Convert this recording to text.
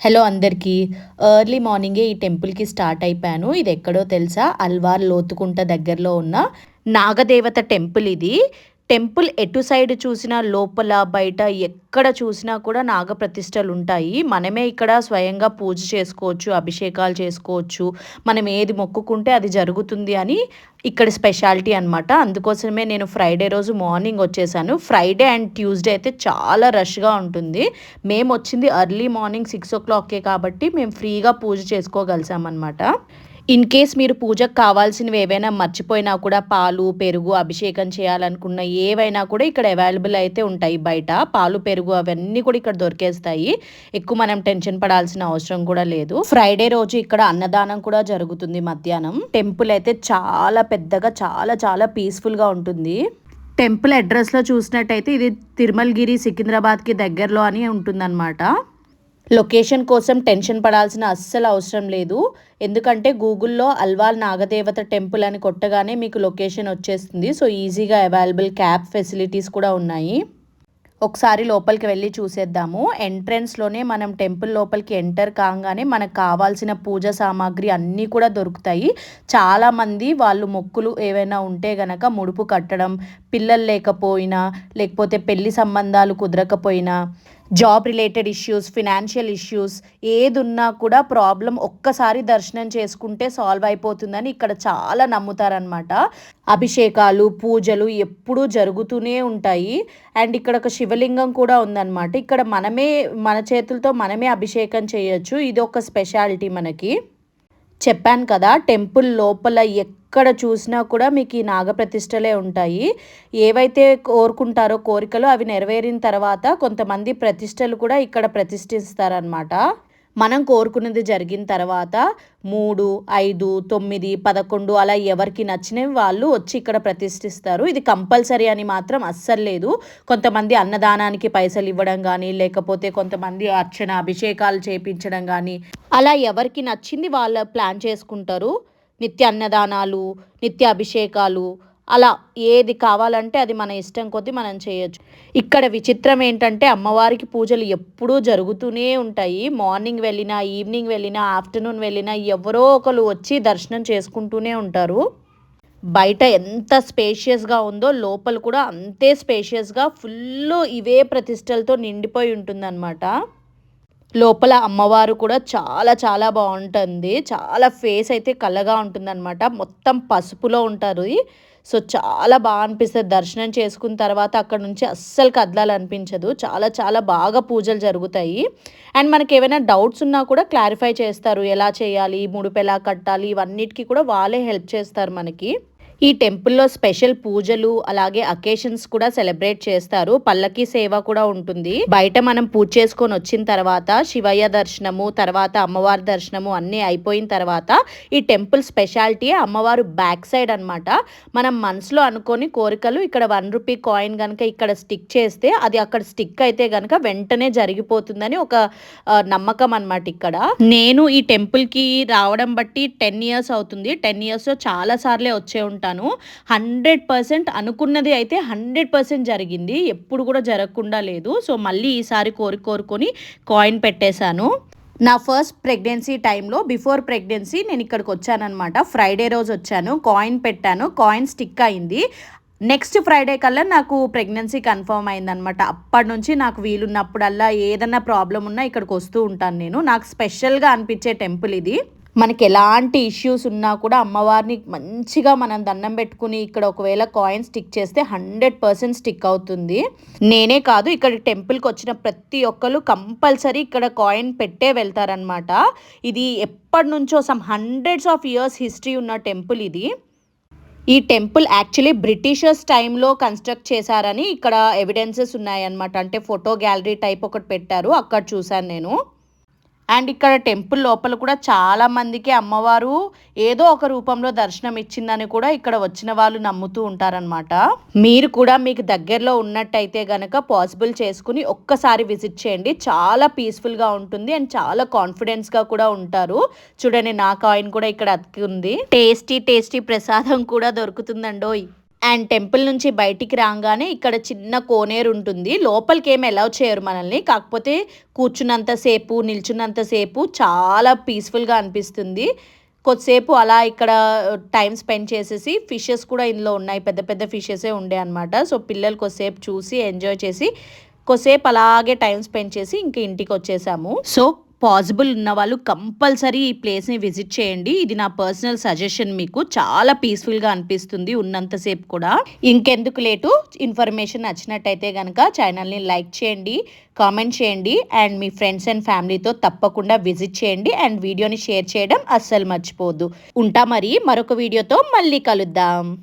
Hello అందరికీ. Early మార్నింగే ఈ టెంపుల్కి స్టార్ట్ అయిపోయాను. ఇది ఎక్కడో తెలుసా? అల్వార్ లోతుకుంట దగ్గరలో ఉన్న నాగదేవత టెంపుల్ ఇది. టెంపుల్ ఎటు సైడ్ చూసినా లోపల బయట ఎక్కడ చూసినా కూడా నాగప్రతిష్టలు ఉంటాయి. మనమే ఇక్కడ స్వయంగా పూజ చేసుకోవచ్చు అభిషేకాలు చేసుకోవచ్చు. మనం ఏది మొక్కుకుంటే అది జరుగుతుంది అని ఇక్కడ స్పెషాలిటీ అనమాట అందుకోసమే నేను ఫ్రైడే రోజు మార్నింగ్ వచ్చేసాను. ఫ్రైడే అండ్ ట్యూస్డే అయితే చాలా రష్గా ఉంటుంది. మేము వచ్చింది అర్లీ మార్నింగ్ సిక్స్ ఓ క్లాక్కే కాబట్టి మేము ఫ్రీగా పూజ చేసుకోగలిసామన్నమాట. ఇన్ కేస్ మీరు పూజకు కావాల్సినవి ఏవైనా మర్చిపోయినా కూడా పాలు పెరుగు అభిషేకం చేయాలనుకున్న ఏవైనా కూడా ఇక్కడ అవైలబుల్ అయితే ఉంటాయి బయట. పాలు పెరుగు అవన్నీ కూడా ఇక్కడ దొరికేస్తాయి. ఎక్కువ మనం టెన్షన్ పడాల్సిన అవసరం కూడా లేదు. ఫ్రైడే రోజు ఇక్కడ అన్నదానం కూడా జరుగుతుంది మధ్యాహ్నం. టెంపుల్ అయితే చాలా పెద్దగా చాలా చాలా పీస్ఫుల్గా ఉంటుంది. టెంపుల్ అడ్రస్లో చూసినట్టయితే ఇది తిరుమలగిరి సికింద్రాబాద్కి దగ్గరలో అని ఉంటుందన్నమాట. లొకేషన్ కోసం టెన్షన్ పడాల్సిన అస్సలు అవసరం లేదు. ఎందుకంటే గూగుల్లో అల్వాల్ నాగదేవత టెంపుల్ అని కొట్టగానే మీకు లొకేషన్ వచ్చేస్తుంది. సో ఈజీగా అవైలబుల్ క్యాబ్ ఫెసిలిటీస్ కూడా ఉన్నాయి. ఒకసారి లోపలికి వెళ్ళి చూసేద్దాము. ఎంట్రన్స్లోనే మనం టెంపుల్ లోపలికి ఎంటర్ కాగానే మనకు కావాల్సిన పూజ సామాగ్రి అన్నీ కూడా దొరుకుతాయి. చాలామంది వాళ్ళు మొక్కులు ఏవైనా ఉంటే గనక ముడుపు కట్టడం పిల్లలు లేకపోయినా లేకపోతే పెళ్ళి సంబంధాలు కుదరకపోయినా job related issues financial issues ఏదున్నా కూడా ప్రాబ్లం ఒక్కసారి దర్శనం చేసుకుంటే సాల్వ్ అయిపోతుందని ఇక్కడ చాలా నమ్ముతారనమాట అభిషేకాలు పూజలు ఎప్పుడూ జరుగుతూనే ఉంటాయి. అండ్ ఇక్కడ ఒక శివలింగం కూడా ఉందన్నమాట. ఇక్కడ మనమే మన చేతులతో మనమే అభిషేకం చేయొచ్చు. ఇది ఒక స్పెషాలిటీ మనకి. చెప్పాను కదా టెంపుల్ లోపల ఎక్కడ చూసినా కూడా మీకు ఈ నాగప్రతిష్టలే ఉంటాయి. ఏవైతే కోరుకుంటారో కోరికలు అవి నెరవేరిన తర్వాత కొంతమంది ప్రతిష్టలు కూడా ఇక్కడ ప్రతిష్ఠిస్తారనమాట మనం కోరుకున్నది జరిగిన తర్వాత మూడు ఐదు తొమ్మిది పదకొండు అలా ఎవరికి నచ్చినవి వాళ్ళు వచ్చి ఇక్కడ ప్రతిష్ఠిస్తారు. ఇది కంపల్సరీ అని మాత్రం అస్సలు లేదు. కొంతమంది అన్నదానానికి పైసలు ఇవ్వడం కానీ లేకపోతే కొంతమంది అర్చన అభిషేకాలు చేపించడం కానీ అలా ఎవరికి నచ్చింది వాళ్ళ ప్లాన్ చేసుకుంటారు. నిత్య అన్నదానాలు నిత్య అభిషేకాలు అలా ఏది కావాలంటే అది మన ఇష్టం కొద్దీ మనం చేయొచ్చు. ఇక్కడ విచిత్రం ఏంటంటే అమ్మవారికి పూజలు ఎప్పుడూ జరుగుతూనే ఉంటాయి. మార్నింగ్ వెళ్ళినా ఈవినింగ్ వెళ్ళినా ఆఫ్టర్నూన్ వెళ్ళినా ఎవరో ఒకరు వచ్చి దర్శనం చేసుకుంటూనే ఉంటారు. బయట ఎంత స్పేషియస్గా ఉందో లోపల కూడా అంతే స్పేషియస్గా ఫుల్ ఇవే ప్రతిష్టలతో నిండిపోయి ఉంటుందన్నమాట. లోపల అమ్మవారు కూడా చాలా చాలా బాగుంటుంది. చాలా ఫేస్ అయితే కళ్ళగా ఉంటుందన్నమాట. మొత్తం పసుపులో ఉంటారు. సో చాలా బాగా అనిపిస్తుంది. దర్శనం చేసుకున్న తర్వాత అక్కడ నుంచి అస్సలు కదలాలనిపించదు. చాలా చాలా బాగా పూజలు జరుగుతాయి. అండ్ మనకి ఏమైనా డౌట్స్ ఉన్నా కూడా క్లారిఫై చేస్తారు. ఎలా చేయాలి? ముడుపు ఎలా కట్టాలి? ఇవన్నిటికీ కూడా వాళ్ళే హెల్ప్ చేస్తారు మనకి. ఈ టెంపుల్లో స్పెషల్ పూజలు అలాగే అకేషన్స్ కూడా సెలబ్రేట్ చేస్తారు. పల్లకి సేవ కూడా ఉంటుంది. బయట మనం పూజ చేసుకొని వచ్చిన తర్వాత శివయ్య దర్శనము తర్వాత అమ్మవారి దర్శనము అన్నీ అయిపోయిన తర్వాత ఈ టెంపుల్ స్పెషాలిటీ అమ్మవారు బ్యాక్ సైడ్ అనమాట మనం మనసులో అనుకొని కోరికలు ఇక్కడ వన్ రూపీ కాయిన్ కనుక ఇక్కడ స్టిక్ చేస్తే అది అక్కడ స్టిక్ అయితే కనుక వెంటనే జరిగిపోతుందని ఒక నమ్మకం అనమాట ఇక్కడ. నేను ఈ టెంపుల్కి రావడం బట్టి టెన్ ఇయర్స్ అవుతుంది. టెన్ ఇయర్స్లో చాలా సార్లే వచ్చే ఉంటాను. ఉంటాను హండ్రెడ్ పర్సెంట్ అనుకున్నది అయితే హండ్రెడ్ పర్సెంట్ జరిగింది. ఎప్పుడు కూడా జరగకుండా లేదు. సో మళ్ళీ ఈసారి కోరి కోరుకొని కాయిన్ పెట్టేశాను. నా ఫస్ట్ ప్రెగ్నెన్సీ టైంలో బిఫోర్ ప్రెగ్నెన్సీ నేను ఇక్కడికి వచ్చానమాట ఫ్రైడే రోజు వచ్చాను. కాయిన్ పెట్టాను. కాయిన్ స్టిక్ అయింది. నెక్స్ట్ ఫ్రైడే కల్లా నాకు ప్రెగ్నెన్సీ కన్ఫర్మ్ అయిందనమాట అప్పటి నుంచి నాకు వీలున్నప్పుడల్లా ఏదన్నా ప్రాబ్లం ఉన్నా ఇక్కడికి వస్తూ ఉంటాను నేను. నాకు స్పెషల్గా అనిపించే టెంపుల్ ఇది. మనకి ఎలాంటి ఇష్యూస్ ఉన్నా కూడా అమ్మవారిని మంచిగా మనం దండం పెట్టుకుని ఇక్కడ ఒకవేళ కాయిన్ స్టిక్ చేస్తే హండ్రెడ్ పర్సెంట్ స్టిక్ అవుతుంది. నేనే కాదు ఇక్కడ టెంపుల్కి వచ్చిన ప్రతి ఒక్కరు కంపల్సరీ ఇక్కడ కాయిన్ పెట్టే వెళ్తారనమాట ఇది ఎప్పటి నుంచో some hundreds of years history ఉన్న టెంపుల్ ఇది. ఈ టెంపుల్ యాక్చువల్లీ బ్రిటిషర్స్ టైంలో కన్స్ట్రక్ట్ చేశారని ఇక్కడ ఎవిడెన్సెస్ ఉన్నాయన్నమాట. అంటే ఫోటో గ్యాలరీ టైప్ ఒకటి పెట్టారు అక్కడ చూశాను నేను. అండ్ ఇక్కడ టెంపుల్ లోపల కూడా చాలా మందికి అమ్మవారు ఏదో ఒక రూపంలో దర్శనం ఇచ్చిందని కూడా ఇక్కడ వచ్చిన వాళ్ళు నమ్ముతూ ఉంటారనమాట మీరు కూడా మీకు దగ్గరలో ఉన్నట్టయితే గనక పాసిబుల్ చేసుకుని ఒక్కసారి విజిట్ చేయండి. చాలా పీస్ఫుల్గా ఉంటుంది అండ్ చాలా కాన్ఫిడెన్స్గా కూడా ఉంటారు. చూడండి నా కాయిన్ కూడా ఇక్కడ అతికి ఉంది. టేస్టీ టేస్టీ ప్రసాదం కూడా దొరుకుతుందండోయ్. అండ్ టెంపుల్ నుంచి బయటికి రాగానే ఇక్కడ చిన్న కోనేరు ఉంటుంది. లోపలికి ఏమి అలౌ చేయరు మనల్ని. కాకపోతే కూర్చున్నంతసేపు నిల్చున్నంతసేపు చాలా పీస్ఫుల్గా అనిపిస్తుంది. కొద్దిసేపు అలా ఇక్కడ టైం స్పెండ్ చేసేసి ఫిషెస్ కూడా ఇందులో ఉన్నాయి. పెద్ద పెద్ద ఫిషెసే ఉండే అనమాట సో పిల్లలు కొద్దిసేపు చూసి ఎంజాయ్ చేసి కొద్దిసేపు అలాగే టైం స్పెండ్ చేసి ఇంక ఇంటికి వచ్చేసాము. సో పాసిబుల్ ఉన్న వాళ్ళు కంపల్సరీ ఈ ప్లేస్ని విజిట్ చేయండి. ఇది నా పర్సనల్ సజెషన్ మీకు. చాలా పీస్ఫుల్గా అనిపిస్తుంది ఉన్నంతసేపు కూడా. ఇంకెందుకు లేటు? ఇన్ఫర్మేషన్ నచ్చినట్టయితే కనుక ఛానల్ని లైక్ చేయండి కామెంట్ చేయండి అండ్ మీ ఫ్రెండ్స్ అండ్ ఫ్యామిలీతో తప్పకుండా విజిట్ చేయండి అండ్ వీడియోని షేర్ చేయడం అస్సలు మర్చిపోవద్దు. ఉంటా మరి మరొక వీడియోతో మళ్ళీ కలుద్దాం.